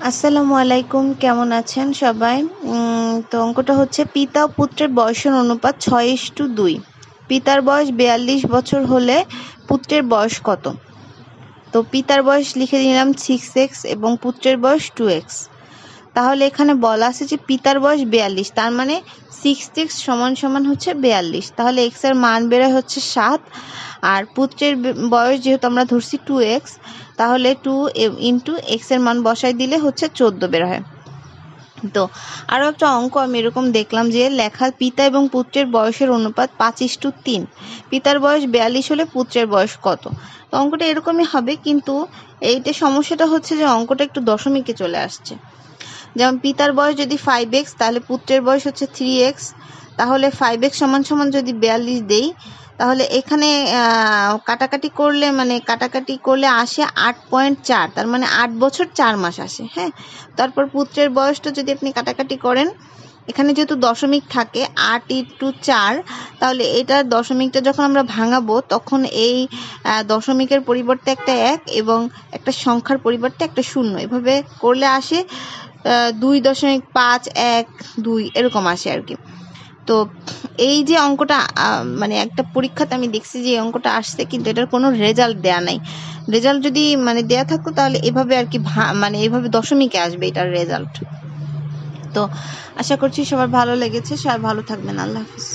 আসসালামু আলাইকুম, কেমন আছেন সবাই? তো অঙ্কটা হচ্ছে, পিতা ও পুত্রের বয়সের অনুপাত ছয় টু দুই। পিতার বয়স বিয়াল্লিশ বছর হলে পুত্রের বয়স কত? তো পিতার বয়স লিখে দিলাম সিক্স এক্স এবং পুত্রের বয়স টু এক্স তাহলে এখানে বলা আছে যে পিতার বয়স বিয়াল্লিশ, তার মানে সিক্স এক্স সমান সমান হচ্ছে বিয়াল্লিশ। তাহলে এক্সের মান বেরোয় হচ্ছে সাত, আর পুত্রের বয়স যেহেতু আমরা ধরছি টু এক্স তাহলে টু ইন্টু এক্সের মান বসাই দিলে হচ্ছে চোদ্দ বের হয় তো আরও একটা অঙ্ক আমি এরকম দেখলাম যে লেখা পিতা এবং পুত্রের বয়সের অনুপাত পাঁচিশ টু তিন। পিতার বয়স বিয়াল্লিশ হলে পুত্রের বয়স কত? তো অঙ্কটা এরকমই হবে, কিন্তু এইটা সমস্যাটা হচ্ছে যে অঙ্কটা একটু দশমিকে চলে আসছে। যেমন পিতার বয়স যদি ফাইভ এক্স তাহলে পুত্রের বয়স হচ্ছে থ্রি এক্স তাহলে ফাইভ এক্স সমান সমান যদি বিয়াল্লিশ দেই, তাহলে এখানে কাটাকাটি করলে মানে কাটাকাটি করলে আসে আট পয়েন্ট চার, তার মানে আট বছর চার মাস আসে হ্যাঁ? তারপর পুত্রের বয়সটা যদি আপনি কাটাকাটি করেন, এখানে যেহেতু দশমিক থাকে আট ইন্টু চার, তাহলে এটার দশমিকটা যখন আমরা ভাঙাবো, তখন এই দশমিকের পরিবর্তে একটা এক এবং একটা সংখ্যার পরিবর্তে একটা শূন্য, এভাবে করলে আসে দুই দশমিক পাঁচ এক দুই এরকম আসে আর কি। তো এই যে অঙ্কটা মানে একটা পরীক্ষাতে আমি দেখছি যে অঙ্কটা আসছে কিন্তু এটার কোনো রেজাল্ট দেয়া নাই। রেজাল্ট যদি মানে দেয়া থাকতো তাহলে এভাবে আর কি মানে এভাবে দশমিকে আসবে এটার রেজাল্ট তো আশা করছি সবার ভালো লেগেছে, সবাই ভালো থাকবেন, আল্লাহ হাফিজ।